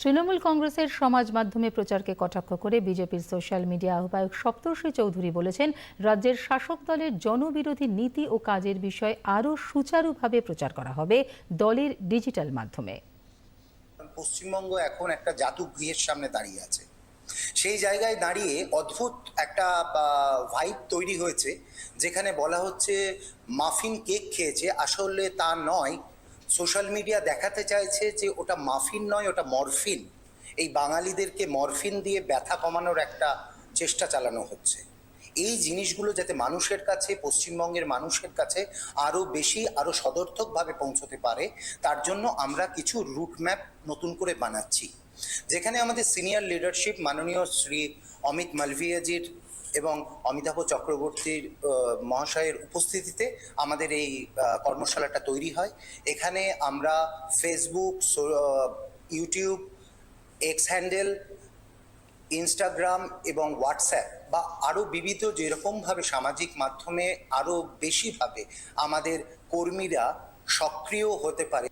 তৃণমূল কংগ্রেসের সমাজ মাধ্যমে প্রচারকে কটাক্ষ করে বিজেপির সোশ্যাল মিডিয়া আহ্বায়ক সপ্তর্ষি চৌধুরী বলেছেন, রাজ্যের শাসক দলের জনবিরোধী নীতি ও কাজের বিষয়ে আরও সুচারুভাবে প্রচার করা হবে দলের ডিজিটাল মাধ্যমে। পশ্চিমবঙ্গ এখন একটা জাদুগৃহের সামনে দাঁড়িয়ে আছে। সেই জায়গায় দাঁড়িয়ে অদ্ভুত একটা ভাইব তৈরি হয়েছে, যেখানে বলা হচ্ছে, মাফিন কেক খেয়েছে। আসলে তা নয় সোশ্যাল মিডিয়া দেখাতে চাইছে যে ওটা মাফিন নয়, ওটা মরফিন। এই বাঙালিদেরকে মরফিন দিয়ে ব্যথা কমানোর একটা চেষ্টা চালানো হচ্ছে। এই জিনিসগুলো যাতে মানুষের কাছে, পশ্চিমবঙ্গের মানুষের কাছে আরও বেশি, আরও সদর্থকভাবে পৌঁছতে পারে, তার জন্য আমরা কিছু রুট ম্যাপ নতুন করে বানাচ্ছি। যেখানে আমাদের সিনিয়র লিডারশিপ মাননীয় শ্রী অমিত মালভিয়াজির এবং অমিতাভ চক্রবর্তীর মহাশয়ের উপস্থিতিতে আমাদের এই কর্মশালাটা তৈরি হয়। এখানে আমরা Facebook YouTube X handle Instagram এবং হোয়াটসঅ্যাপ বা আরও বিবিধ যেরকমভাবে সামাজিক মাধ্যমে আরও বেশিভাবে আমাদের কর্মীরা সক্রিয় হতে পারে।